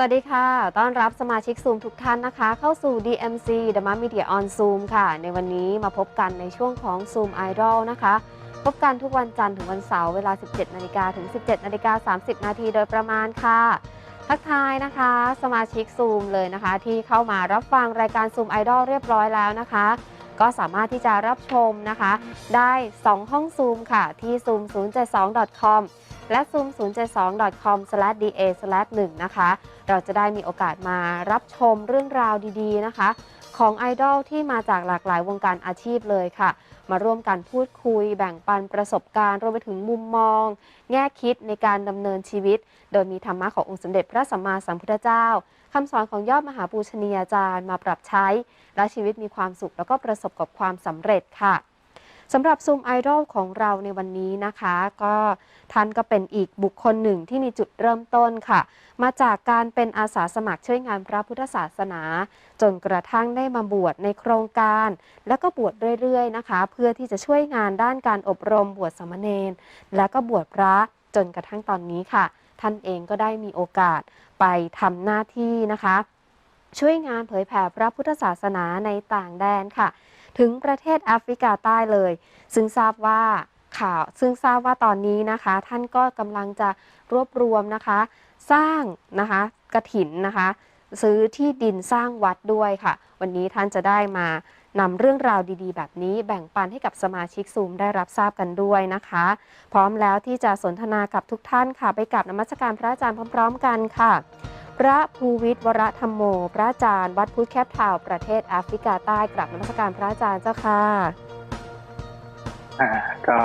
สวัสดีค่ะ ต้อนรับสมาชิกซูมทุกท่านนะคะ เข้าสู่ DMC The m a Media on Zoom ค่ะ ในวันนี้มาพบกันในช่วงของ Zoom Idol นะคะ พบกันทุกวันจันทร์ถึงวันเสาร์เวลา 17นาฬิกาถึง 17นาฬิกา30 นาทีโดยประมาณค่ะ ทักทายนะคะ สมาชิกซูมเลยนะคะ ที่เข้ามารับฟังรายการซูมไอดอลเรียบร้อยแล้วนะคะ ก็สามารถที่จะรับชมนะคะ ได้ 2 ห้องซูมค่ะที่ zoom 072 com และ zoom 072 com da 1 นะคะ เราจะได้มีโอกาสมารับชมเรื่องราวดีๆนะคะ ของไอดอลที่มาจากหลากหลายวงการอาชีพเลยค่ะ มาร่วมกันพูดคุย แบ่งปันประสบการณ์รวมไปถึงมุมมอง แง่คิดในการดำเนินชีวิต โดยมีธรรมะขององค์สมเด็จพระสัมมาสัมพุทธเจ้าคำสอนของยอดมหาปูชนียาจารย์มาปรับใช้ และชีวิตมีความสุขแล้วก็ประสบกับความสำเร็จค่ะ สำหรับซูมไอดอลของเราในวันนี้นะคะ ก็ท่านก็เป็นอีกบุคคลหนึ่งที่มีจุดเริ่มต้นค่ะ มาจากการเป็นอาสาสมัครช่วยงานพระพุทธศาสนา จนกระทั่งได้มาบวชในโครงการ แล้วก็บวชเรื่อยๆนะคะ เพื่อที่จะช่วยงานด้านการอบรมบวชสามเณรและก็บวชพระจนกระทั่งตอนนี้ค่ะ ท่านเองก็ได้มีโอกาสไปทำหน้าที่นะคะ ช่วยงานเผยแผ่พระพุทธศาสนาในต่างแดนค่ะ ถึงประเทศแอฟริกาใต้เลย ซึ่งทราบว่าข่าวซึ่งทราบว่าตอนนี้นะคะ ท่านก็กำลังจะรวบรวมนะคะ สร้างนะคะกระถินนะคะ ซื้อที่ดินสร้างวัดด้วยค่ะ วันนี้ท่านจะได้มานำเรื่องราวดีๆ แบบนี้แบ่งปันให้กับสมาชิกซูมได้รับทราบกันด้วยนะคะ พร้อมแล้วที่จะสนทนากับทุกท่านค่ะ ไปกับนมัสการพระอาจารย์พร้อม ๆ กันค่ะ พระภูวิทย์วรธรรมโม พระอาจารย์ วัดพุทธแคปทาวประเทศแอฟริกาใต้กราบนมัสการพระอาจารย์เจ้าค่ะอ่าก็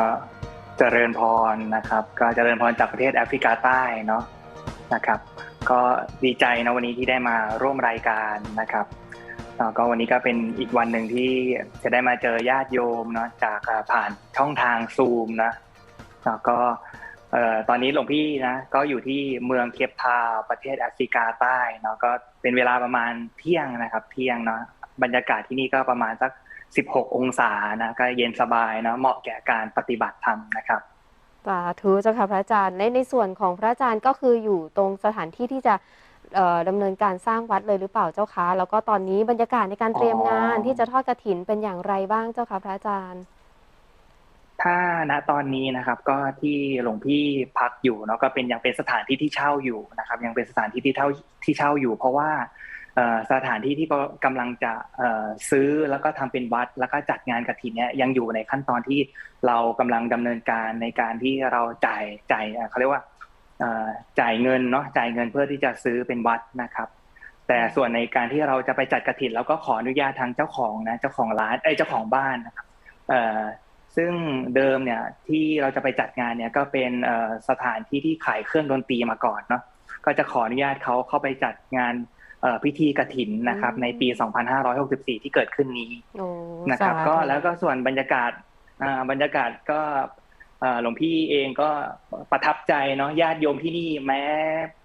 เจริญพรนะครับ ก็เจริญพรจากประเทศแอฟริกาใต้เนาะนะครับ ก็ดีใจนะวันนี้ที่ได้มาร่วมรายการนะครับก็วันนี้ก็เป็นอีกวันหนึ่งที่จะได้มาเจอญาติโยมเนาะจากผ่านช่องทางซูมนะแล้วก็ เอ่อตอนนี้หลวงพี่นะก็อยู่ที่เมืองเคปทาวน์ประเทศแอฟริกาใต้เนาะก็เป็นเวลาประมาณเที่ยงนะครับ เที่ยงเนาะบรรยากาศที่นี่ก็ประมาณสัก 16 องศานะก็เย็นสบายนะเหมาะแก่การปฏิบัติธรรมนะครับสาธุเจ้าค่ะพระอาจารย์ในในส่วนของพระอาจารย์ก็คืออยู่ตรงสถานที่ที่จะเอ่อดำเนินการสร้างวัดเลยหรือเปล่าเจ้าคะแล้วก็ตอนนี้บรรยากาศในการเตรียมงานอ๋อที่จะทอดกระถินเป็นอย่างไรบ้างเจ้าค่ะพระอาจารย์ ถ้าณตอนนี้นะครับก็ที่หลวงพี่พักอยู่เนาะก็เป็นยังเป็นสถานที่ที่เช่าอยู่นะครับ ยังเป็นสถานที่ที่เช่าที่เช่าอยู่ เพราะว่าสถานที่ที่ก็กำลังจะซื้อแล้วก็ทำเป็นวัด แล้วก็จัดงานกฐินเนี่ยยังอยู่ในขั้นตอนที่เรากำลังดำเนินการในการที่เราจ่ายจ่ายเขาเรียกว่าจ่ายเงินเนาะจ่ายเงินเพื่อที่จะซื้อเป็นวัดนะครับ แต่ส่วนในการที่เราจะไปจัดกฐินเราก็ขออนุญาตทางเจ้าของนะเจ้าของร้านเอ้เจ้าของบ้านนะครับ ซึ่งเดิมเนี่ยที่เราจะไปจัดงานเนี่ยก็เป็นเอ่อสถานที่ที่ขายเครื่องดนตรีมาก่อนเนาะก็จะขออนุญาตเขาเข้าไปจัดงานเอ่อพิธีกฐินนะครับอืมในปี 2564 ที่เกิดขึ้นนี้โอ้นะครับสาธุก็แล้วก็ส่วนบรรยากาศอ่าบรรยากาศก็เอ่อหลวงพี่เองก็ประทับใจเนาะญาติโยมที่นี่แม้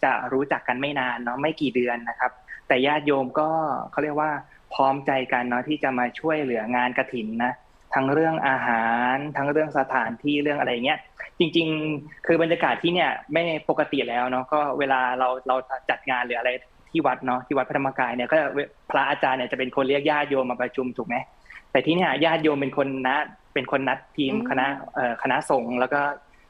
จะรู้จักกันไม่นานเนาะไม่กี่เดือนนะครับ แต่ญาติโยมก็เขาเรียกว่าพร้อมใจกันเนาะที่จะมาช่วยเหลืองานกฐินนะ ทั้งเรื่องอาหาร ทั้งเรื่องสถานที่เรื่องอะไรเงี้ยจริง ๆ คือบรรยากาศที่เนี่ยไม่ปกติแล้วเนาะก็เวลาเราเราจัดงานหรืออะไรที่วัดเนาะที่วัดพระธรรมกายเนี่ยก็พระอาจารย์เนี่ยจะเป็นคนเรียกญาติโยมมาประชุมถูกไหมแต่ที่เนี่ยญาติโยมเป็นคนนัดเป็นคนนัดทีมอืมคณะเอ่อคณะสงฆ์แล้วก็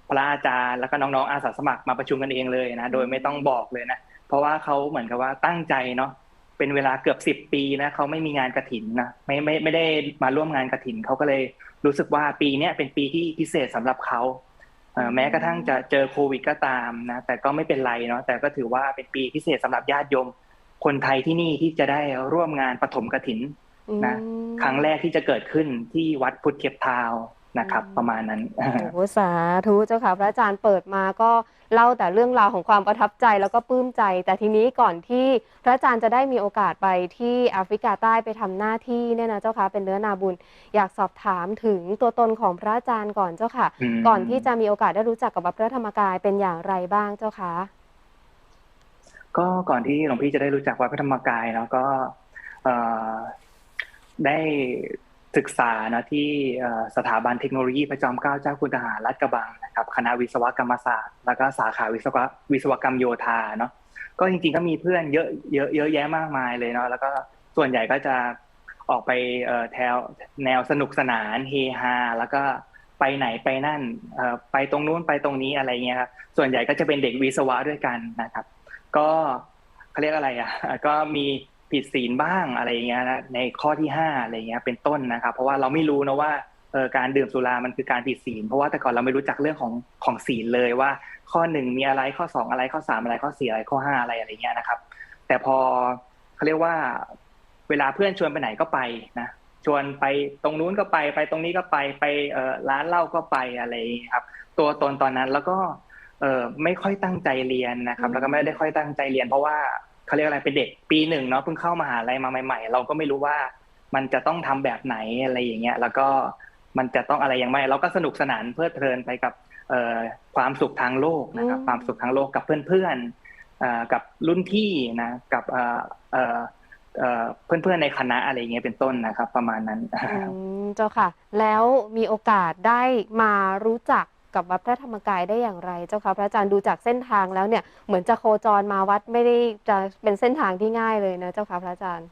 พระอาจารย์แล้วก็น้องๆอาสาสมัครมาประชุมกันเองเลยนะโดยไม่ต้องบอกเลยนะเพราะว่าเขาเหมือนกับว่าตั้งใจเนาะ เป็นเวลาเกือบสิบปีนะเขาไม่มีงานกระถินนะไม่ไม่ไม่ได้มาร่วมงานกระถินเขาก็เลยรู้สึกว่าปีเนี้ยเป็นปีที่พิเศษสำหรับเขาเอ่ออืมแม้กระทั่งจะเจอโควิดก็ตามนะแต่ก็ไม่เป็นไรเนาะแต่ก็ถือว่าเป็นปีพิเศษสำหรับญาติโยม คนไทยที่นี่ที่จะได้ร่วมงานปฐมกถินนะอืมครั้งแรกที่จะเกิดขึ้นที่วัดพุทธเทียบทาว น์นะครับอืมประมาณนั้นโอ้โหสาธุเจ้าค่ะ พระอาจารย์เปิดมาก็เล่าแต่เรื่องราวของความประทับใจแล้วก็ปลื้มใจ แต่ทีนี้ก่อนที่พระอาจารย์จะได้มีโอกาสไปที่แอฟริกาใต้ไปทำหน้าที่เนี่ยนะเจ้าค่ะเป็นเนื้อนาบุญ อยากสอบถามถึงตัวตนของพระอาจารย์ก่อนเจ้าค่ะอืมก่อนที่จะมีโอกาสได้รู้จักกับวัดพระธรรมกายเป็นอย่างไรบ้างเจ้าค่ะก็ก่อนที่หลวงพี่จะได้รู้จักวัดพระธรรมกายเนาะก็เอ่อได้ ศึกษานะที่สถาบันเทคโนโลยีพระจอมเกล้าเจ้าคุณทหารลาดกระบังนะครับคณะวิศวกรรมศาสตร์ แล้วก็สาขาวิศววิศวกรรมโยธาเนาะก็จริงๆก็มีเพื่อนเยอะเยอะเยอะแยะมากมายเลยเนาะแล้วก็ส่วนใหญ่ก็จะออกไปแถวแนวสนุกสนานเฮฮาแล้วก็ไปไหนไปนั่นไปตรงนู้นไปตรงนี้อะไรเงี้ยครับส่วนใหญ่ก็จะเป็นเด็กวิศวะด้วยกันนะครับ ก็เขาเรียกอะไรอะก็มี ผิดศีลบ้างอะไรเงี้ยนะในข้อที่ห้าอะไรเงี้ยเป็นต้นนะครับ เพราะว่าเราไม่รู้นะว่าการดื่มสุรามันคือการผิดศีล เพราะว่าแต่ก่อนเราไม่รู้จักเรื่องของของศีลเลยว่า ข้อหนึ่งมีอะไรข้อสองอะไรข้อสามอะไรข้อสี่อะไรข้อห้าอะไรอะไรเงี้ยนะครับ แต่พอเขาเรียกว่า เวลาเพื่อนชวนไปไหนก็ไปนะชวนไปตรงนู้นก็ไปไปตรงนี้ก็ไปไปร้านเหล้าก็ไปอะไรอย่างเงี้ยครับ ตัวตนตอนนั้นแล้วก็ไม่ค่อยตั้งใจเรียนนะครับ แล้วก็ไม่ได้ค่อยตั้งใจเรียน เพราะว่า เขาเรียกอะไรเป็นเด็กปีหนึ่งเนาะเพิ่งเข้ามหาลัยมาใหม่ ๆ เราก็ไม่รู้ว่ามันจะต้องทำแบบไหนอะไรอย่างเงี้ย แล้วก็มันจะต้องอะไรอย่างไรเราก็สนุกสนานเพลิดเพลินไปกับเอ่อความสุขทางโลกนะครับอืมความสุขทางโลกกับเพื่อนๆเอ่อกับรุ่นพี่นะกับเอ่อเอ่อเอ่อเพื่อนๆในคณะอะไรเงี้ยเป็นต้นนะครับ ประมาณนั้นอืมเจ้าค่ะ แล้วมีโอกาสได้มารู้จัก กับวัดพระธรรมกายได้อย่างไร เจ้าค่ะพระอาจารย์ดูจากเส้นทางแล้วเนี่ยเหมือนจะโคจรมาวัดไม่ได้จะเป็นเส้นทางที่ง่ายเลยนะเจ้าค่ะพระอาจารย์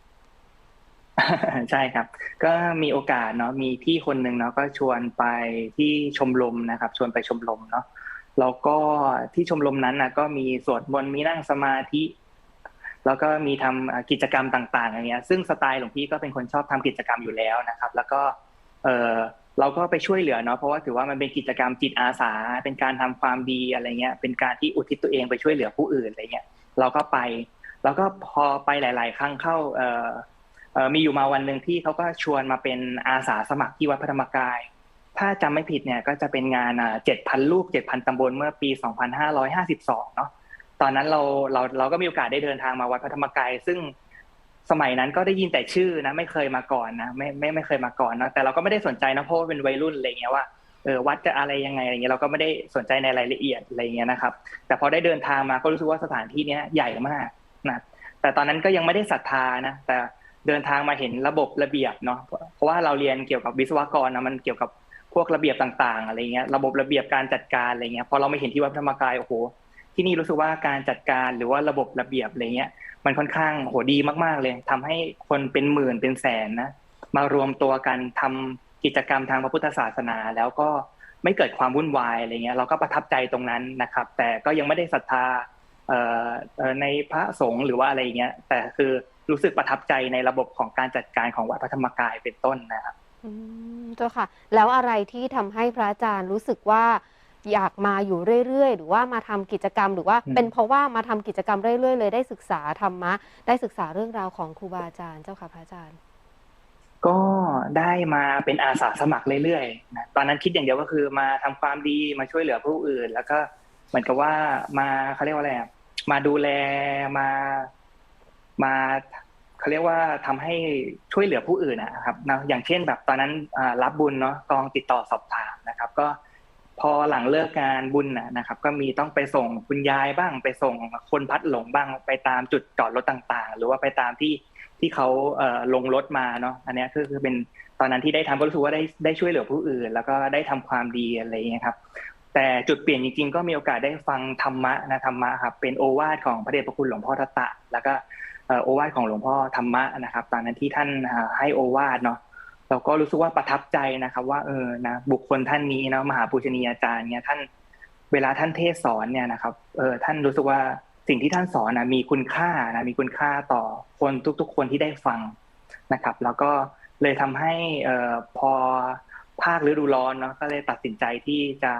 ใช่ครับ ก็มีโอกาสเนาะมีพี่คนหนึ่งเนาะก็ชวนไปที่ชมรมนะครับ ชวนไปชมรมเนาะแล้วก็ที่ชมรมนั้นนะก็มีสวดมนต์มีนั่งสมาธิ แล้วก็มีทำเอ่อกิจกรรมต่าง ๆ อย่างเงี้ย ซึ่งสไตล์หลวงพี่ก็เป็นคนชอบทำกิจกรรมอยู่แล้วนะครับ แล้วก็เออ เราก็ไปช่วยเหลือเนาะเพราะว่าถือว่ามันเป็นกิจกรรมจิตอาสา เป็นการทำความดีอะไรเงี้ย เป็นการที่อุทิศตัวเองไปช่วยเหลือผู้อื่นอะไรเงี้ยเราก็ไป แล้วก็พอไปหลาย ๆ ครั้งเข้าเออเออมีอยู่มาวันหนึ่งที่เขาก็ชวนมาเป็นอาสาสมัครที่วัดพระธรรมกาย ถ้าจำไม่ผิดเนี่ยก็จะเป็นงานเจ็ดพันลูกเจ็ดพันตำบลเมื่อปี2552เนาะตอนนั้นเราเราเราก็มีโอกาสได้เดินทางมาวัดพระธรรมกาย ซึ่ง สมัยนั้นก็ได้ยินแต่ชื่อนะ ไม่เคยมาก่อนนะไม่ไม่ไม่เคยมาก่อนนะแต่เราก็ไม่ได้สนใจนะเพราะว่าเป็นวัยรุ่นอะไรเงี้ยว่าเออวัดจะอะไรยังไงอะไรเงี้ยเราก็ไม่ได้สนใจในรายละเอียดอะไรเงี้ยนะครับ แต่พอได้เดินทางมาก็รู้สึกว่าสถานที่เนี้ยใหญ่มากนะแต่ตอนนั้นก็ยังไม่ได้ศรัทธานะแต่เดินทางมาเห็นระบบระเบียบเนาะเพราะว่าเราเรียนเกี่ยวกับวิศวกรนะมันเกี่ยวกับพวกระเบียบต่างๆอะไรเงี้ยระบบระเบียบการจัดการอะไรเงี้ยพอเราไม่เห็นที่วัดธรรมกายโอ้โหที่นี่รู้สึกว่าการจัดการหรือว่าระบบระเบียบอะไรเงี้ย มันค่อนข้างโหดีมากๆเลยทำให้คนเป็นหมื่นเป็นแสนนะมารวมตัวกันทำกิจกรรมทางพระพุทธศาสนา แล้วก็ไม่เกิดความวุ่นวายอะไรเงี้ยเราก็ประทับใจตรงนั้นนะครับ แต่ก็ยังไม่ได้ศรัทธาในพระสงฆ์หรือว่าอะไรเงี้ยแต่คือรู้สึกประทับใจในระบบของการจัดการของวัดพระธรรมกายเป็นต้นนะครับอืมเจ้าค่ะ แล้วอะไรที่ทำให้พระอาจารย์รู้สึกว่า อยากมาอยู่เรื่อยๆ หรือว่ามาทำกิจกรรม หรือว่าอืมเป็นเพราะว่ามาทำกิจกรรมเรื่อยๆ เลยได้ศึกษาธรรมะ ได้ศึกษาเรื่องราวของครูบาอาจารย์เจ้าค่ะพระอาจารย์ ก็ได้มาเป็นอาสาสมัครเรื่อยๆนะตอนนั้นคิดอย่างเดียวก็คือมาทำความดีมาช่วยเหลือผู้อื่น แล้วก็เหมือนกับว่ามาเขาเรียกว่าอะไรอะมาดูแลมามาเขาเรียกว่าทำให้ช่วยเหลือผู้อื่นนะครับนะอย่างเช่นแบบตอนนั้นอ่ารับบุญเนาะกองติดต่อสอบถามนะครับ ก็ พอหลังเลิกงานบุญนะนะครับ ก็มีต้องไปส่งคุณยายบ้าง ไปส่งคนพัดหลงบ้างไปตามจุดจอดรถต่างๆ หรือว่าไปตามที่ที่เขาเลงรถมาเนาะอันนี้คือคือเป็นตอนนั้นที่ได้ทำก็รู้สึกว่าได้ได้ช่วยเหลือผู้อื่น แล้วก็ได้ทำความดีอะไรอย่างเงี้ยครับแต่จุดเปลี่ยนจริงๆ ก็มีโอกาสได้ฟังธรรมะนะธรรมะครับเป็นโอวาทของพระเดชพระคุณหลวงพ่อทัตตะ แล้วก็โอวาทของหลวงพ่อธรรมะนะครับ ตอนนั้นที่ท่านให้โอวาทเนาะ เราก็รู้สึกว่าประทับใจนะครับ ว่าเออนะบุคคลท่านนี้นะมหาปูชนียาจารย์เนี่ยท่านเวลาท่านเทศสอนเนี่ยนะครับเออท่านรู้สึกว่าสิ่งที่ท่านสอนนะมีคุณค่านะมีคุณค่าต่อคนทุก ๆ คนที่ได้ฟังนะครับ แล้วก็เลยทำให้เอ่อพอภาคฤดูร้อนเนาะก็เลยตัดสินใจที่จะ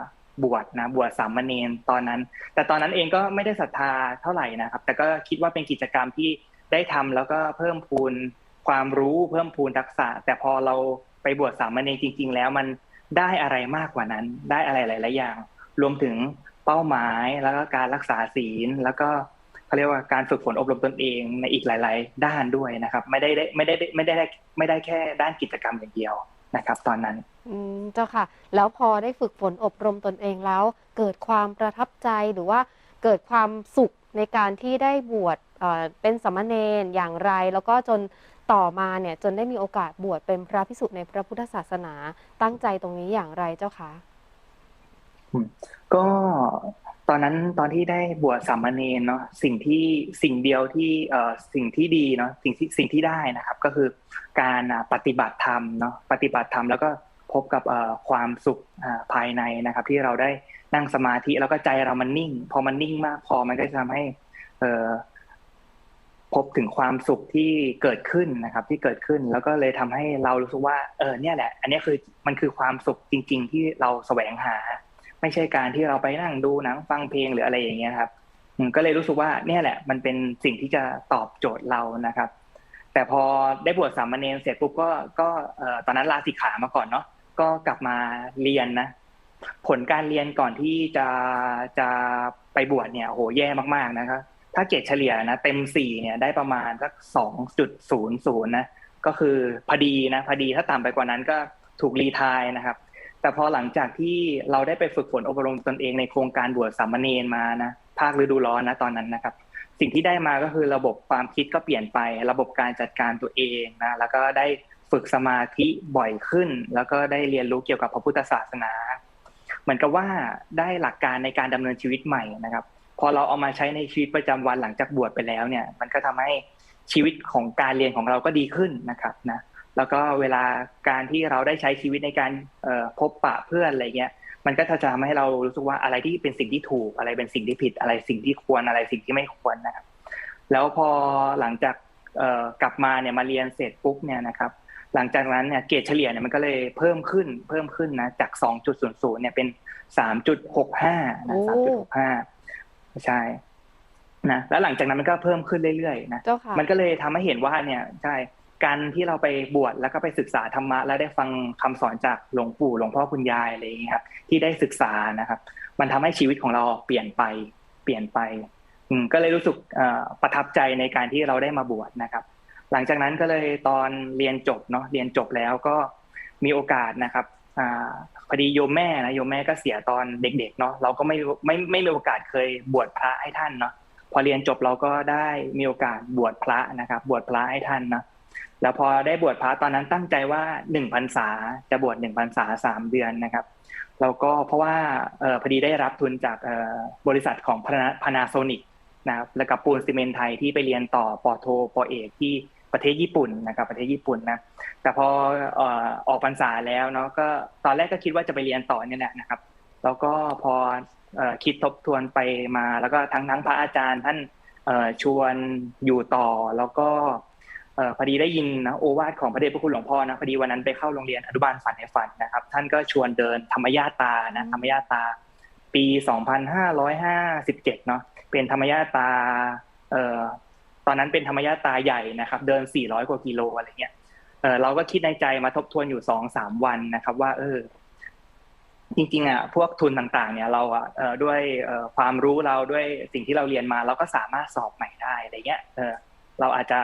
บวชนะบวชสามเณรตอนนั้น แต่ตอนนั้นเองก็ไม่ได้ศรัทธาเท่าไหร่นะครับ แต่ก็คิดว่าเป็นกิจกรรมที่ได้ทำแล้วก็เพิ่มพูน ความรู้เพิ่มพูนทักษะ แต่พอเราไปบวชสามเณรจริง ๆ แล้วมันได้อะไรมากกว่านั้น ได้อะไรหลาย ๆ อย่าง รวมถึงเป้าหมายแล้วก็การรักษาศีล แล้วก็เขาเรียกว่าการฝึกฝนอบรมตนเองในอีกหลาย ๆ ด้านด้วยนะครับ ไม่ได้ได้ไม่ได้ไม่ได้ไม่ได้แค่ด้านกิจกรรมอย่างเดียวนะครับ ตอนนั้นอืมเจ้าค่ะ แล้วพอได้ฝึกฝนอบรมตนเองแล้ว เกิดความประทับใจหรือว่าเกิดความสุขในการที่ได้บวชเอ่อเป็นสามเณรอย่างไร แล้วก็จน ต่อมาเนี่ยจนได้มีโอกาสบวชเป็นพระภิกษุในพระพุทธศาสนาตั้งใจตรงนี้อย่างไรเจ้าคะก็ตอนนั้นตอนที่ได้บวชสามเณรเนาะสิ่งที่สิ่งเดียวที่เอ่อสิ่งที่ดีเนาะสิ่งที่สิ่งที่ได้นะครับ ก็คือการปฏิบัติธรรมเนาะปฏิบัติธรรมแล้วก็พบกับเอ่อความสุขอ่าภายในนะครับ ที่เราได้นั่งสมาธิแล้วก็ใจเรามันนิ่ง พอมันนิ่งมากพอมันก็จะทำให้เอ่อ พบถึงความสุขที่เกิดขึ้นนะครับ ที่เกิดขึ้นแล้วก็เลยทำให้เรารู้สึกว่าเออเนี่ยแหละ อันนี้คือมันคือความสุขจริง ๆ ที่เราแสวงหา ไม่ใช่การที่เราไปนั่งดูหนังฟังเพลงหรืออะไรอย่างเงี้ยครับก็เลยรู้สึกว่าเนี่ยแหละ มันเป็นสิ่งที่จะตอบโจทย์เรานะครับ แต่พอได้บวชสามเณรเสร็จปุ๊บก็ก็ตอนนั้นลาสิกขามาก่อนเนาะก็กลับมาเรียนนะผลการเรียนก่อนที่จะจะไปบวชเนี่ยโหแย่มากๆนะครับ ถ้าเกรดเฉลี่ยนะเต็มสี่เนี่ยได้ประมาณสักสองจุดศูนย์ศูนย์นะก็คือพอดีนะพอดีถ้าต่ำไปกว่านั้นก็ถูกรีทายนะครับ แต่พอหลังจากที่เราได้ไปฝึกฝนอบรมตนเองในโครงการบวชสามเณรมานะภาคฤดูร้อนนะตอนนั้นนะครับ สิ่งที่ได้มาก็คือระบบความคิดก็เปลี่ยนไประบบการจัดการตัวเองนะแล้วก็ได้ฝึกสมาธิบ่อยขึ้น แล้วก็ได้เรียนรู้เกี่ยวกับพระพุทธศาสนา เหมือนกับว่าได้หลักการในการดำเนินชีวิตใหม่นะครับ พอเราเอามาใช้ในชีวิตประจำวันหลังจากบวชไปแล้วเนี่ย มันก็ทำให้ชีวิตของการเรียนของเราก็ดีขึ้นนะครับนะแล้วก็เวลาการที่เราได้ใช้ชีวิตในการเอ่อพบปะเพื่อนอะไรเงี้ยมันก็จะทำให้เรารู้สึกว่าอะไรที่เป็นสิ่งที่ถูกอะไรเป็นสิ่งที่ผิดอะไรสิ่งที่ควรอะไรสิ่งที่ไม่ควรนะครับ แล้วพอหลังจากเอ่อกลับมาเนี่ยมาเรียนเสร็จปุ๊บเนี่ยนะครับ หลังจากนั้นเนี่ยเกรดเฉลี่ยเนี่ยมันก็เลยเพิ่มขึ้นเพิ่มขึ้นนะจาก 2.00เนี่ยเป็น 3.65นะโอ้3.65 ใช่นะแล้วหลังจากนั้นมันก็เพิ่มขึ้นเรื่อยๆนะเจ้าค่ะมันก็เลยทำให้เห็นว่าเนี่ยใช่การที่เราไปบวชแล้วก็ไปศึกษาธรรมะ แล้วได้ฟังคำสอนจากหลวงปู่หลวงพ่อคุณยายอะไรอย่างเงี้ยครับที่ได้ศึกษานะครับ มันทำให้ชีวิตของเราเปลี่ยนไป เปลี่ยนไป อืมก็เลยรู้สึกเอ่อประทับใจในการที่เราได้มาบวชนะครับ หลังจากนั้นก็เลยตอนเรียนจบเนาะเรียนจบแล้วก็มีโอกาสนะครับ อ่าพอดีโยมแม่นะโยมแม่ก็เสียตอนเด็ก ๆ เนาะเราก็ไม่ไม่ไม่มีโอกาสเคยบวชพระให้ท่านเนาะพอเรียนจบเราก็ได้มีโอกาสบวชพระนะครับ บวชพระให้ท่านนะแล้วพอได้บวชพระตอนนั้นตั้งใจว่าหนึ่งพรรษาจะบวชหนึ่งพรรษาสามเดือนนะครับแล้วก็เพราะว่าออพอดีได้รับทุนจากออบริษัทของพานาโซนิกนะครับแล้วกับปูนซีเมนไทยที่ไปเรียนต่อปอโทปอเอกที่ ประเทศญี่ปุ่นนะครับประเทศญี่ปุ่นนะแต่พอออกพรรษาแล้วเนาะก็ตอนแรกก็คิดว่าจะไปเรียนต่อเนี่ยแหละนะครับ แล้วก็พอคิดทบทวนไปมา แล้วก็ทั้งทั้งพระอาจารย์ท่านชวนอยู่ต่อแล้วก็พอดีได้ยินนะโอวาทของพระเดชพระคุณหลวงพ่อนะพอดีวันนั้นไปเข้าโรงเรียนอนุบาลฝันในฝันนะครับ ท่านก็ชวนเดินธรรมญาตานะธรรมญาตา ปี 2557 เนาะเป็นธรรมญาตา ตอนนั้นเป็นธรรมญาตาใหญ่นะครับ เดิน 400 กว่ากิโลอะไรเงี้ยเออเราก็คิดในใจมาทบทวนอยู่สองสามวันนะครับ ว่า เออ จริงๆอะพวกทุนต่างๆ เนี่ยเราอะด้วยความรู้เราด้วยสิ่งที่เราเรียนมา เราก็สามารถสอบใหม่ได้อะไรเงี้ยเออเราอาจจะ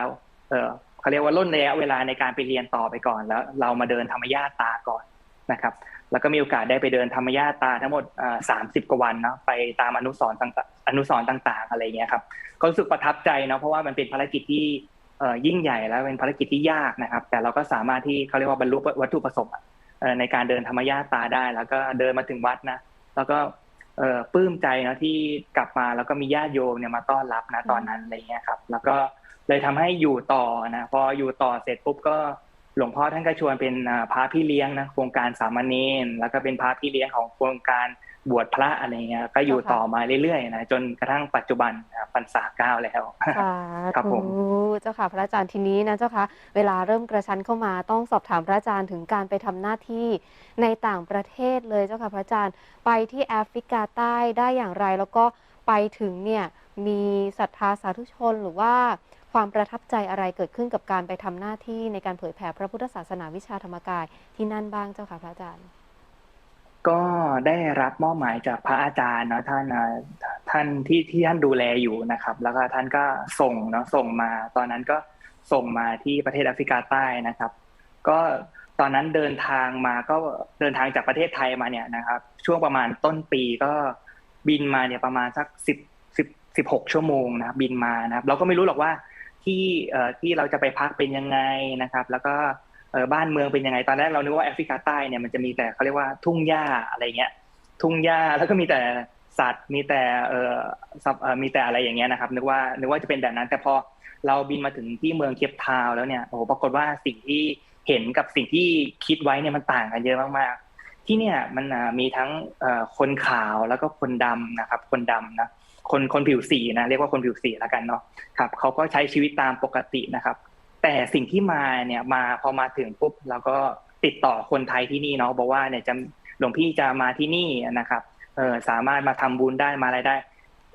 เออเขาเรียกว่าล่นระยะเวลาในการไปเรียนต่อไปก่อนแล้ว เรามาเดินธรรมญาตาก่อนนะครับ แล้วก็มีโอกาสได้ไปเดินธรรมญาตาทั้งหมดสามสิบกว่าวันเนาะไปตามอนุสรต่างๆอนุสรต่างๆ อะไรเงี้ยครับก็รู้สึกประทับใจเนาะเพราะว่ามันเป็นภารกิจที่ยิ่งใหญ่แล้วเป็นภารกิจที่ยากนะครับ แต่เราก็สามารถที่เขาเรียกว่าบรรลุวัตถุประสงค์ในการเดินธรรมญาตาได้ แล้วก็เดินมาถึงวัดนะ แล้วก็ปลื้มใจนะที่กลับมาแล้วก็มีญาติโยมเนี่ยมาต้อนรับนะตอนนั้นอะไรเงี้ยครับ แล้วก็เลยทำให้อยู่ต่อนะพออยู่ต่อเสร็จปุ๊บก็ หลวงพ่อท่านก็ชวนเป็นอ่าพระพี่เลี้ยงนะโครงการสามเณรแล้วก็เป็นพระพี่เลี้ยงของโครงการบวชพระอะไรเงี้ยก็อยู่ต่อมาเรื่อยๆนะจนกระทั่งปัจจุบันนะครับพรรษาเก้าแล้วสาครับผธุมเจ้าค่ะพระอาจารย์ทีนี้นะเจ้าค่ะเวลาเริ่มกระชั้นเข้ามาต้องสอบถามพระอาจารย์ถึงการไปทำหน้าที่ในต่างประเทศเลยเจ้าค่ะพระอาจารย์ไปที่แอฟริกาใต้ได้อย่างไร แล้วก็ไปถึงเนี่ยมีศรัทธาสาธุชนหรือว่า ความประทับใจอะไรเกิดขึ้นกับการไปทำหน้าที่ในการเผยแผ่พระพุทธศาสนาวิชาธรรมกายที่นั่นบ้างเจ้าค่ะพระอาจารย์ ก็ได้รับมอบหมายจากพระอาจารย์เนาะท่านท่านที่ที่ท่านดูแลอยู่นะครับ แล้วก็ท่านก็ส่งเนาะส่งมา ตอนนั้นก็ส่งมาที่ประเทศแอฟริกาใต้นะครับ ก็ตอนนั้นเดินทางมาก็เดินทางจากประเทศไทยมาเนี่ยนะครับ ช่วงประมาณต้นปีก็บินมาเนี่ยประมาณสักสิบสิบสิบหกชั่วโมงนะครับบินมานะครับ เราก็ไม่รู้หรอกว่า ที่ที่เราจะไปพักเป็นยังไงนะครับ แล้วก็บ้านเมืองเป็นยังไงตอนแรกเรานึกว่าแอฟริกาใต้เนี่ยมันจะมีแต่เขาเรียกว่าทุ่งหญ้าอะไรเงี้ย ทุ่งหญ้าแล้วก็มีแต่สัตว์มีแต่เออมีแต่อะไรอย่างเงี้ยนะครับ นึกว่านึกว่าจะเป็นแบบนั้น แต่พอเราบินมาถึงที่เมืองเคปทาวแล้วเนี่ยโอ้โหปรากฏว่าสิ่งที่เห็นกับสิ่งที่คิดไว้เนี่ยมันต่างกันเยอะมากๆ ที่เนี่ยมันมีทั้งคนขาวแล้วก็คนดำนะครับ คนดำนะ คนคนผิวสีนะเรียกว่าคนผิวสีแล้วกันเนาะครับเขาก็ใช้ชีวิตตามปกตินะครับ แต่สิ่งที่มาเนี่ยมาพอมาถึงปุ๊บเราก็ติดต่อคนไทยที่นี่เนาะบอกว่าเนี่ยจะหลวงพี่จะมาที่นี่นะครับเออสามารถมาทำบุญได้มาอะไรได้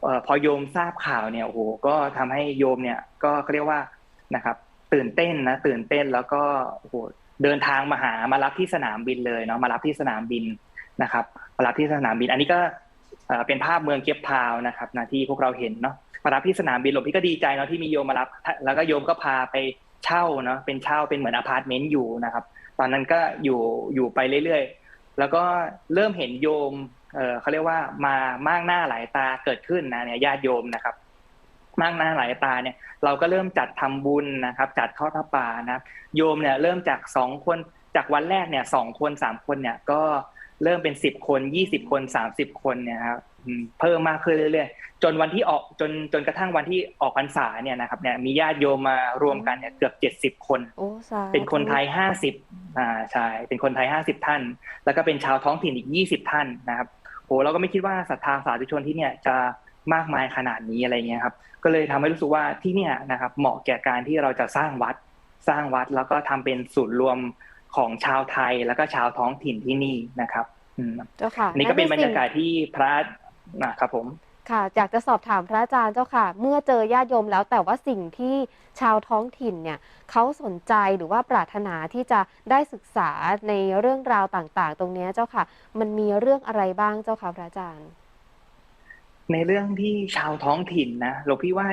เออพอโยมทราบข่าวเนี่ยโอ้โหก็ทำให้โยมเนี่ยก็เขาเรียกว่านะครับ ตื่นเต้นนะตื่นเต้นแล้วก็โอ้โหเดินทางมาหามารับที่สนามบินเลยเนาะมารับที่สนามบินนะครับมารับที่สนามบิน อันนี้ก็ เป็นภาพเมืองเก็บทาวนะครับนะที่พวกเราเห็นเนาะมารับที่สนามบินหลวงพี่ก็ดีใจเนาะที่มีโยมมารับ แล้วก็โยมก็พาไปเช่าเนาะเป็นเช่าเป็นเหมือนอพาร์ตเมนต์อยู่นะครับ ตอนนั้นก็อยู่อยู่ไปเรื่อยๆ แล้วก็เริ่มเห็นโยมเออเขาเรียกว่ามามากหน้าหลายตาเกิดขึ้นนะเนี่ยญาติโยมนะครับ มากหน้าหลายตาเนี่ย เราก็เริ่มจัดทำบุญนะครับ จัดทอดพระป่านะโยมเนี่ยเริ่มจากสองคนจากวันแรกเนี่ยสองคนสามคนเนี่ยก็ เริ่มเป็นสิบคนยี่สิบคนสามสิบคนเนี่ยครับอืมเพิ่มมากขึ้นเรื่อยๆจนวันที่ออกจนจนกระทั่งวันที่ออกพรรษาเนี่ยนะครับเนี่ยมีญาติโยมมารวมกันเนี่ยเกือบเจ็ดสิบคนโอ้สาธุเป็นคนไทยห้าสิบอ่าใช่เป็นคนไทยห้าสิบท่าน แล้วก็เป็นชาวท้องถิ่นอีกยี่สิบท่านนะครับโหเราก็ไม่คิดว่าศรัทธาสาธุชนที่เนี่ยจะมากมายขนาดนี้อะไรเงี้ยครับ ก็เลยทำให้รู้สึกว่าที่เนี่ยนะครับเหมาะแก่การที่เราจะสร้างวัดสร้างวัดแล้วก็ทำเป็นศูนย์รวม ของชาวไทยแล้วก็ชาวท้องถิ่นที่นี่นะครับอืมเจ้าค่ะนี่ก็เป็นบรรยากาศสิ่งที่พระนะครับผมค่ะอยากจะสอบถามพระอาจารย์เจ้าค่ะ เมื่อเจอญาติโยมแล้วแต่ว่าสิ่งที่ชาวท้องถิ่นเนี่ยเขาสนใจหรือว่าปรารถนาที่จะได้ศึกษาในเรื่องราวต่าง ๆ ตรงเนี้ยเจ้าค่ะ มันมีเรื่องอะไรบ้างเจ้าค่ะพระอาจารย์ ในเรื่องที่ชาวท้องถิ่นนะหลวงพี่ว่า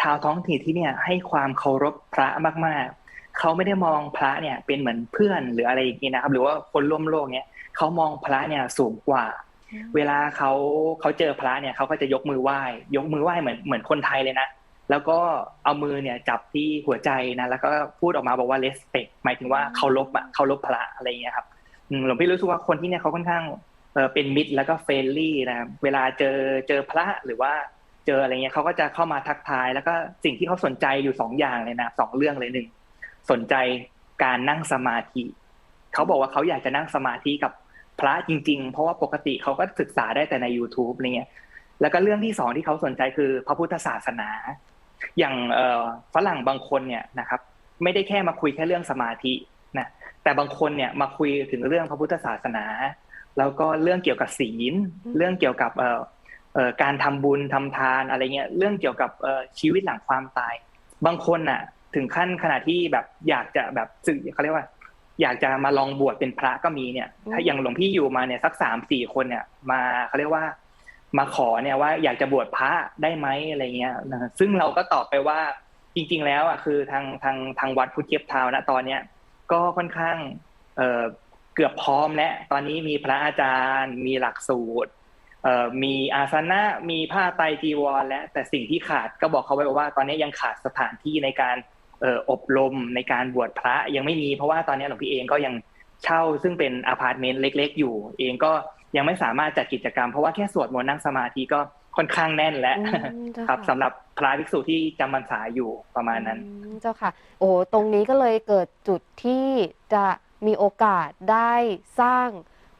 ชาวท้องถิ่นที่เนี่ยให้ความเคารพพระมาก ๆ เขาไม่ได้มองพระเนี่ยเป็นเหมือนเพื่อนหรืออะไรอย่างนี้นะครับ หรือว่าคนร่วมโลกเนี่ยเขามองพระเนี่ยสูงกว่า เวลาเขาเขาเจอพระเนี่ยเขาก็จะยกมือไหว้ ยกมือไหว้เหมือนเหมือนคนไทยเลยนะแล้วก็เอามือเนี่ยจับที่หัวใจนะแล้วก็พูดออกมาบอกว่า respect หมายถึงว่าเคารพอะเคารพพระอะไรอย่างเงี้ยครับอืมหลวงพี่รู้สึกว่าคนที่เนี่ยเขาค่อนข้างเออเป็นมิตรแล้วก็เฟรนลี่นะครับเวลาเจอเจอพระหรือว่าเจออะไรเงี้ยเขาก็จะเข้ามาทักทาย แล้วก็สิ่งที่เขาสนใจอยู่สองอย่างเลยนะสองเรื่องเลยหนึ่ง สนใจการนั่งสมาธิเขาบอกว่าเขาอยากจะนั่งสมาธิกับพระจริง ๆ เพราะว่าปกติเขาก็ศึกษาได้แต่ใน YouTube อะไรเงี้ยแล้วก็เรื่องที่สองที่เขาสนใจคือพระพุทธศาสนา อย่างฝรั่งบางคนเนี่ยนะครับ ไม่ได้แค่มาคุยแค่เรื่องสมาธินะแต่บางคนเนี่ยมาคุยถึงเรื่องพระพุทธศาสนา แล้วก็เรื่องเกี่ยวกับศีล เรื่องเกี่ยวกับการทำบุญทำทานอะไรเงี้ยเรื่องเกี่ยวกับชีวิตหลังความตาย บางคนน่ะ ถึงขั้นขนาดที่แบบอยากจะแบบสึกเขาเรียกว่า อยากจะมาลองบวชเป็นพระก็มีเนี่ย ถ้าอย่างหลวงพี่อยู่มาเนี่ยสักสามสี่คนเนี่ย มาเขาเรียกว่า มาขอเนี่ยว่าอยากจะบวชพระได้ไหมอะไรเงี้ยนะซึ่งเราก็ตอบไปว่าจริง ๆ แล้วอะคือทางทางทางวัดพุทธเทียบเทาวน์นะตอนเนี้ยก็ค่อนข้างเอ่อเกือบพร้อมแล้วตอนนี้มีพระอาจารย์ มีหลักสูตรเอ่อมีอาสนะมีผ้าไตรจีวร และแต่สิ่งที่ขาดก็บอกเขาไว้ว่า ตอนนี้ยังขาดสถานที่ในการเอ่ออบรมในการบวชพระยังไม่มีเพราะว่าตอนนี้หลวงพี่เองก็ยังเช่าซึ่งเป็นอพาร์ตเมนต์เล็ก ๆ อยู่ เองก็ยังไม่สามารถจัดกิจกรรมเพราะว่าแค่สวดมนต์นั่งสมาธิก็ค่อนข้างแน่นแล้วอืมเจ้าครับค่ะสำหรับพระภิกษุที่จำพรรษาอยู่ประมาณนั้นอืมเจ้าค่ะ โอ้ตรงนี้ก็เลยเกิดจุดที่จะมีโอกาสได้สร้าง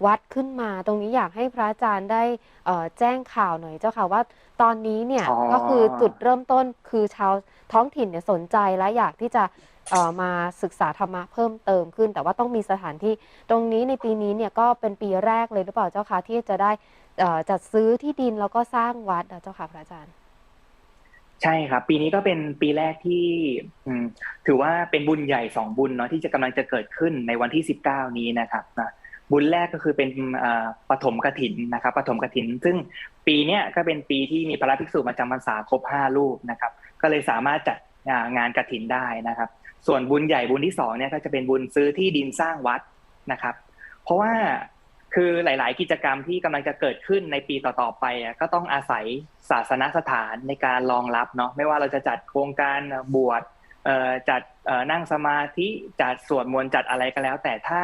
วัดขึ้นมา ตรงนี้อยากให้พระอาจารย์ได้เอ่อแจ้งข่าวหน่อยเจ้าค่ะว่าตอนนี้เนี่ยอ๋อก็คือจุดเริ่มต้นคือชาวท้องถิ่นเนี่ยสนใจและอยากที่จะเอ่อมาศึกษาธรรมะเพิ่มเติมขึ้น แต่ว่าต้องมีสถานที่ตรงนี้ในปีนี้เนี่ยก็เป็นปีแรกเลยหรือเปล่าเจ้าค่ะที่จะได้เอ่อจัดซื้อที่ดินแล้วก็สร้างวัดอะเจ้าค่ะพระอาจารย์ ใช่ครับ ปีนี้ก็เป็นปีแรกที่อืมถือว่าเป็นบุญใหญ่สองบุญเนาะที่จะกำลังจะเกิดขึ้นในวันที่สิบเก้านี้นะครับนะ บุญแรกก็คือเป็นปฐมกถินนะครับปฐมกถิน ซึ่งปีนี้ก็เป็นปีที่มีพระภิกษุมาจำพรรษาครบห้ารูปนะครับ ก็เลยสามารถจัดงานกถินได้นะครับ ส่วนบุญใหญ่บุญที่สองเนี่ยก็จะเป็นบุญซื้อที่ดินสร้างวัดนะครับ เพราะว่าคือหลาย ๆ กิจกรรมที่กำลังจะเกิดขึ้นในปีต่อ ๆ ไปอะก็ต้องอาศัยศาสนสถานในการรองรับเนาะไม่ว่าเราจะจัดโครงการบวชจัดนั่งสมาธิจัดสวดมนต์จัดอะไรก็แล้ว แต่ถ้า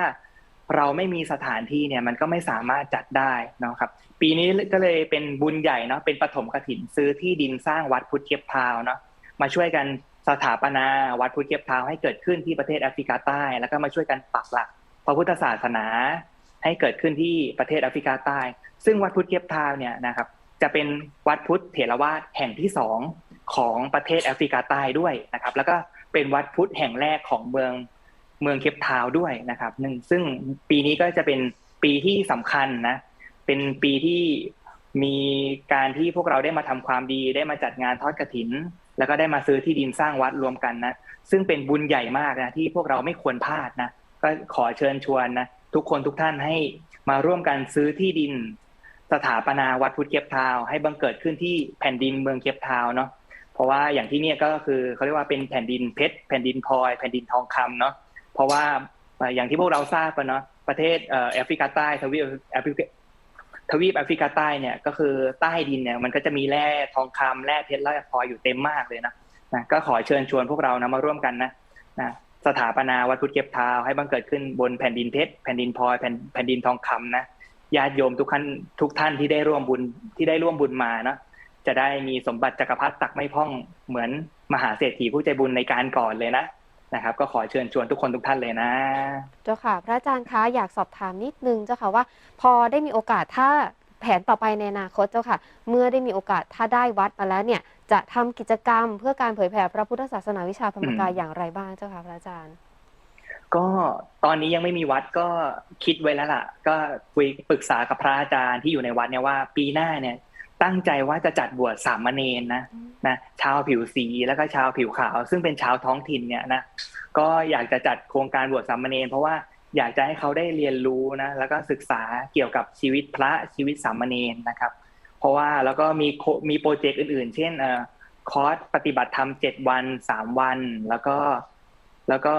เราไม่มีสถานที่เนี่ยมันก็ไม่สามารถจัดได้นะครับ ปีนี้ก็เลยเป็นบุญใหญ่เนาะเป็นปฐมกฐินซื้อที่ดินสร้างวัดพุทธเกียบทาวเนาะมาช่วยกันสถาปนาวัดพุทธเกียบทาวให้เกิดขึ้นที่ประเทศแอฟริกาใต้ แล้วก็มาช่วยกันปักหลักพระพุทธศาสนา ให้เกิดขึ้นที่ประเทศแอฟริกาใต้ ซึ่งวัดพุทธเกียบทาวเนี่ยนะครับ จะเป็นวัดพุทธเถรวาทแห่งที่สองของประเทศแอฟริกาใต้ด้วยนะครับ แล้วก็เป็นวัดพุทธแห่งแรกของเมือง เมืองเคปทาวด้วยนะครับหนึ่งซึ่งปีนี้ก็จะเป็นปีที่สำคัญนะ เป็นปีที่มีการที่พวกเราได้มาทำความดีได้มาจัดงานทอดกระถิน แล้วก็ได้มาซื้อที่ดินสร้างวัดรวมกันนะซึ่งเป็นบุญใหญ่มากนะที่พวกเราไม่ควรพลาดนะก็ขอเชิญชวนนะทุกคนทุกท่านให้มาร่วมกันซื้อที่ดิน สถาปนาวัดพุทธเก็บทาวให้บังเกิดขึ้นที่แผ่นดินเมืองเก็บทาวเนาะเพราะว่าอย่างที่นี่ก็คือเขาเรียกว่าเป็นแผ่นดินเพชรแผ่นดินพลอยแผ่นดินทองคำเนาะ เพราะว่าอย่างที่พวกเราทราบกันเนาะประเทศแอฟริกาใต้ทวีปแอฟริกาทวีปแอฟริกาใต้เนี่ยก็คือใต้ดินเนี่ยมันก็จะมีแร่ทองคำแร่เพชรแร่พลอยอยู่เต็มมากเลยนะนะก็ขอเชิญชวนพวกเรานะมาร่วมกันนะนะสถาปนาวัดพุทธเก็บทาวให้บังเกิดขึ้นบนแผ่นดินเพชรแผ่นดินพลอยแผ่นแผ่นดินทองคำนะญาติโยมทุกท่านทุกท่านที่ได้ร่วมบุญที่ได้ร่วมบุญมาเนาะจะได้มีสมบัติจักรพรรดิตักไม่พ่องเหมือนมหาเศรษฐีผู้ใจบุญในการก่อนเลยนะ นะครับ ก็ขอเชิญชวนทุกคนทุกท่านเลยนะ เจ้าค่ะ พระอาจารย์คะอยากสอบถามนิดนึงเจ้าค่ะว่า พอได้มีโอกาสถ้าแผนต่อไปในอนาคตเจ้าค่ะ เมื่อได้มีโอกาสถ้าได้วัดมาแล้วเนี่ย จะทำกิจกรรมเพื่อการเผยแผ่พระพุทธศาสนาวิชาธรรมกายอืมอย่างไรบ้างเจ้าค่ะพระอาจารย์ ก็ตอนนี้ยังไม่มีวัดก็คิดไว้แล้วล่ะ ก็คุยปรึกษากับพระอาจารย์ที่อยู่ในวัดเนี่ยว่า ปีหน้าเนี่ยตั้งใจว่าจะจัดบวชสามเณรนะ นะชาวผิวสีแล้วก็ชาวผิวขาว ซึ่งเป็นชาวท้องถิ่นเนี่ยนะก็อยากจะจัดโครงการบวชสามเณรเพราะว่าอยากจะให้เขาได้เรียนรู้นะแล้วก็ศึกษาเกี่ยวกับชีวิตพระชีวิตสามเณรนะครับ เพราะว่าแล้วก็มีมีโปรเจกต์อื่น ๆ เช่นเอ่อคอร์สปฏิบัติธรรมเจ็ดวันสามวัน แล้วก็แล้วก็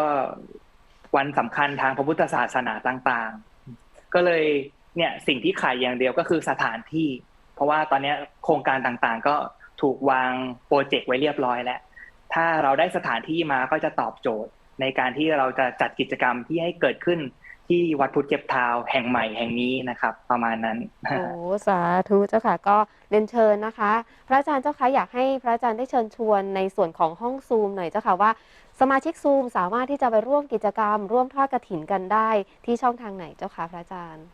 วันสำคัญทางพระพุทธศาสนาต่างๆ ก็เลยเนี่ยสิ่งที่ขายอย่างเดียวก็คือสถานที่ เพราะว่าตอนนี้โครงการต่างๆ ก็ ถูกวางโปรเจกต์ไว้เรียบร้อยแล้ว ถ้าเราได้สถานที่มาก็จะตอบโจทย์ ในการที่เราจะจัดกิจกรรมที่ให้เกิดขึ้นที่วัดพุทธเก็บทาวแห่งใหม่แห่งนี้นะครับ ประมาณนั้น โอ้สาธุเจ้าค่ะก็เรียนเชิญนะคะ พระอาจารย์เจ้าค่ะอยากให้พระอาจารย์ได้เชิญชวนในส่วนของห้องซูมหน่อยเจ้าค่ะว่า สมาชิกซูมสามารถที่จะไปร่วมกิจกรรม ร่วมทอดกระถินกันได้ที่ช่องทางไหนเจ้าค่ะพระอาจารย์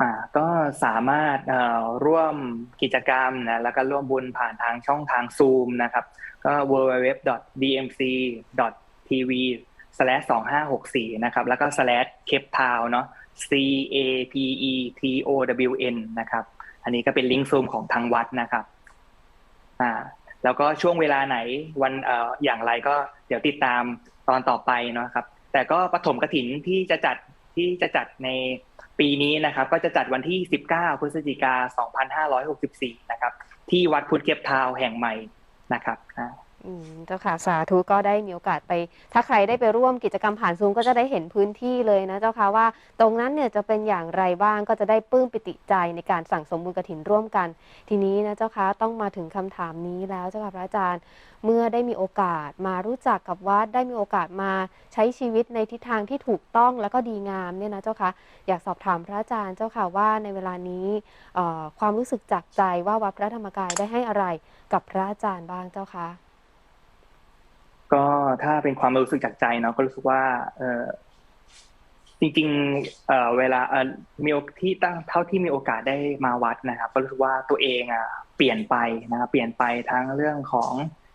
อ่าก็สามารถเอ่อร่วมกิจกรรมนะแล้วก็ร่วมบุญผ่านทางช่องทางซูมนะครับ ก็ www.dmc.tv/2564 นะครับ แล้วก็ slash cape town เนาะ c a p e t o w n นะครับ อันนี้ก็เป็นลิงก์ซูมของทางวัดนะครับอ่าแล้วก็ช่วงเวลาไหนวันเอ่ออย่างไรก็เดี๋ยวติดตามตอนต่อไปเนาะครับ แต่ก็ปฐมกฐินที่จะจัดที่จะจัดใน ปีนี้นะครับก็จะจัดวันที่ 19 พฤศจิกา 2564 นะครับ ที่วัดพุทธเก็บทาวแห่งใหม่นะครับ อืมเจ้าค่ะสาธุก็ได้มีโอกาสไป ถ้าใครได้ไปร่วมกิจกรรมผ่านซูมก็จะได้เห็นพื้นที่เลยนะเจ้าค่ะว่า ตรงนั้นเนี่ยจะเป็นอย่างไรบ้างก็จะได้ปลื้มปิติใจในการสั่งสมบุญกฐินร่วมกัน ทีนี้นะเจ้าค่ะต้องมาถึงคำถามนี้แล้วเจ้าค่ะพระอาจารย์ เมื่อได้มีโอกาสมารู้จักกับวัดได้มีโอกาสมาใช้ชีวิตในทิศทางที่ถูกต้องแล้วก็ดีงามเนี่ยนะเจ้าค่ะอยากสอบถามพระอาจารย์เจ้าค่ะว่าในเวลานี้ความรู้สึกจากใจว่าวัดพระธรรมกายได้ให้อะไรกับพระอาจารย์บ้างเจ้าค่ะ ก็ถ้าเป็นความรู้สึกจากใจเนาะก็รู้สึกว่าเออจริงๆเออเวลาเออมีที่ตั้งเท่าที่มีโอกาสได้มาวัดนะครับ ก็รู้สึกว่าตัวเองอะเปลี่ยนไปนะครับเปลี่ยนไปทั้งเรื่องของ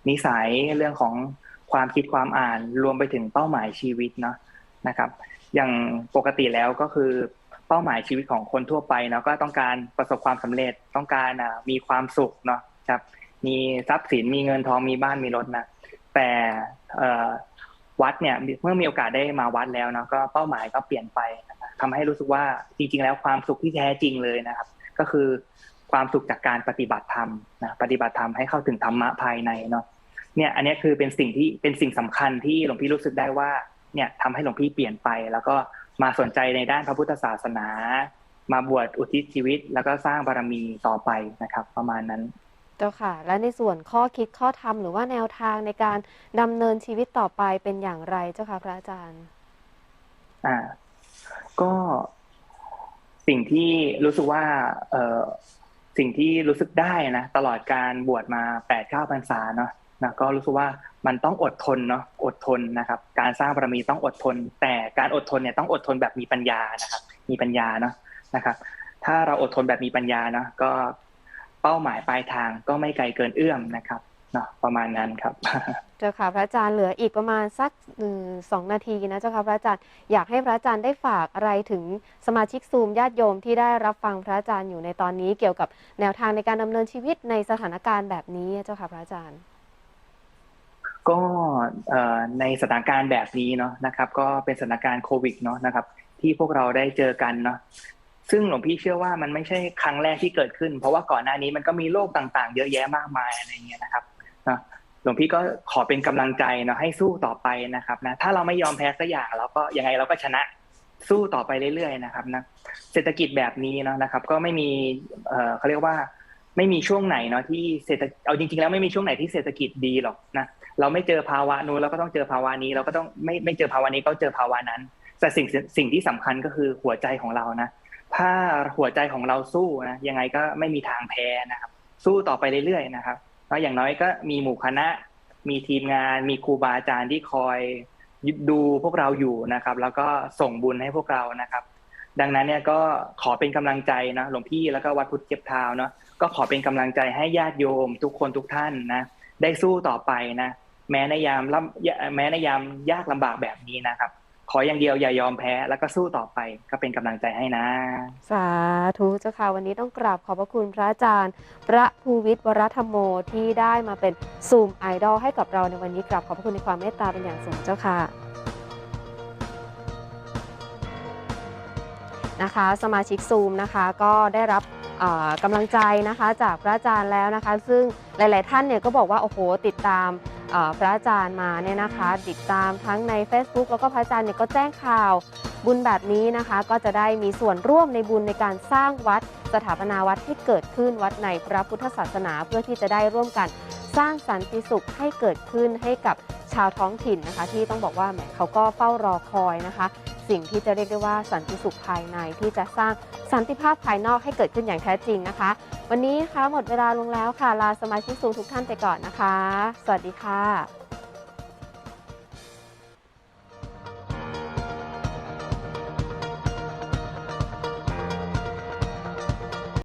นิสัยเรื่องของความคิดความอ่านรวมไปถึงเป้าหมายชีวิตเนาะนะครับ อย่างปกติแล้วก็คือเป้าหมายชีวิตของคนทั่วไปเนาะก็ต้องการประสบความสำเร็จต้องการอะมีความสุขเนาะครับ มีทรัพย์สินมีเงินทองมีบ้านมีรถนะ แต่วัดเนี่ยเมื่อมีโอกาสได้มาวัดแล้วเนาะก็เป้าหมายก็เปลี่ยนไปนะครับทำให้รู้สึกว่าจริง ๆ แล้วความสุขที่แท้จริงเลยนะครับ ก็คือความสุขจากการปฏิบัติธรรมนะปฏิบัติธรรมให้เข้าถึงธรรมะภายในเนาะเนี่ยอันนี้คือเป็นสิ่งที่เป็นสิ่งสำคัญที่หลวงพี่รู้สึกได้ว่าเนี่ยทำให้หลวงพี่เปลี่ยนไป แล้วก็มาสนใจในด้านพระพุทธศาสนา มาบวชอุทิศชีวิต แล้วก็สร้างบารมีต่อไปนะครับ ประมาณนั้น เจ้าค่ะ และในส่วนข้อคิดข้อธรรมหรือว่าแนวทางในการดำเนินชีวิตต่อไปเป็นอย่างไรเจ้าค่ะพระอาจารย์ อ่า ก็สิ่งที่รู้สึกว่า เออสิ่งที่รู้สึกได้นะตลอดการบวชมาแปดเก้าพรรษาเนาะนะก็รู้สึกว่ามันต้องอดทนเนาะอดทนนะครับ การสร้างบารมีต้องอดทน แต่การอดทนเนี่ยต้องอดทนแบบมีปัญญานะครับ มีปัญญาเนาะนะครับ ถ้าเราอดทนแบบมีปัญญาเนาะก็ เป้าหมายปลายทางก็ไม่ไกลเกินเอื้อมนะครับเนาะประมาณนั้นครับ เจ้าค่ะพระอาจารย์เหลืออีกประมาณสักหนึ่งสองนาทีนะเจ้าค่ะพระอาจารย์อยากให้พระอาจารย์ได้ฝากอะไรถึงสมาชิกซูมญาติโยมที่ได้รับฟังพระอาจารย์อยู่ในตอนนี้ เกี่ยวกับแนวทางในการดำเนินชีวิตในสถานการณ์แบบนี้เจ้าค่ะพระอาจารย์ ก็เอ่อในสถานการณ์แบบนี้เนาะนะครับ ก็เป็นสถานการณ์โควิดเนาะนะครับ ที่พวกเราได้เจอกันเนาะ ซึ่งหลวงพี่เชื่อว่ามันไม่ใช่ครั้งแรกที่เกิดขึ้น เพราะว่าก่อนหน้านี้มันก็มีโรคต่างๆ เยอะแยะมากมายอะไรเงี้ยนะครับนะหลวงพี่ก็ขอเป็นกำลังใจเนาะให้สู้ต่อไปนะครับนะถ้าเราไม่ยอมแพ้สักอย่างเราก็ยังไงเราก็ชนะสู้ต่อไปเรื่อยๆนะครับนะเศรษฐกิจแบบนี้เนาะนะครับ ก็ไม่มีเอ่อเขาเรียกว่า ไม่มีช่วงไหนเนาะที่เศรษฐเอาจริงๆแล้วไม่มีช่วงไหนที่เศรษฐกิจดีหรอกนะเราไม่เจอภาวะนู้นเราก็ต้องเจอภาวะนี้ เราก็ต้องไม่ไม่เจอภาวะนี้ก็เจอภาวะนั้น แต่สิ่งสิ่งที่สำคัญก็คือหัวใจของเรานะ ถ้าหัวใจของเราสู้นะยังไงก็ไม่มีทางแพ้นะครับ สู้ต่อไปเรื่อยๆนะครับแล้วอย่างน้อยก็มีหมู่คณะ มีทีมงาน มีครูบาอาจารย์ที่คอยดูพวกเราอยู่นะครับ แล้วก็ส่งบุญให้พวกเรานะครับ ดังนั้นเนี่ยก็ขอเป็นกำลังใจนะหลวงพี่แล้วก็วัดพุทธเจ็บเท้าเนาะก็ขอเป็นกำลังใจให้ญาติโยมทุกคนทุกท่านนะ ได้สู้ต่อไปนะ แม้ในยามลำแม้ในยามยากลำบากแบบนี้นะครับ ออย่างเดียวอย่ายอมแพ้แล้วก็สู้ต่อไปก็เป็นกำลังใจให้นะ สาธุเจ้าค่ะ วันนี้ต้องกราบขอบพระคุณพระอาจารย์ พระภูวิทย์วรธรรมโมที่ได้มาเป็นซูมไอดอลให้กับเราในวันนี้กราบขอบพระคุณในความเมตตาเป็นอย่างสูงเจ้าค่ะนะคะ สมาชิกซูมนะคะก็ได้รับกำลังใจนะคะจากพระอาจารย์แล้วนะคะ ซึ่งหลาย ๆ ท่านเนี่ยก็บอกว่าโอ้โหติดตาม พระอาจารย์มาเนี่ยนะคะติดตามทั้งใน Facebook แล้วก็พระอาจารย์เนี่ยก็แจ้งข่าวบุญแบบนี้นะคะ ก็จะได้มีส่วนร่วมในบุญในการสร้างวัด สถาปนาวัดให้เกิดขึ้นวัดในพระพุทธศาสนา เพื่อที่จะได้ร่วมกันสร้างสันติสุขให้เกิดขึ้นให้กับชาวท้องถิ่นนะคะ ที่ต้องบอกว่าแหมเขาก็เฝ้ารอคอยนะคะ สิ่งที่จะเรียกได้ว่าสันติสุขภายในที่จะสร้างสันติภาพภายนอกให้เกิดขึ้นอย่างแท้จริงนะคะ วันนี้นะคะหมดเวลาลงแล้วค่ะ ลาสมาชิกสูงทุกท่านไปก่อนนะคะ สวัสดีค่ะ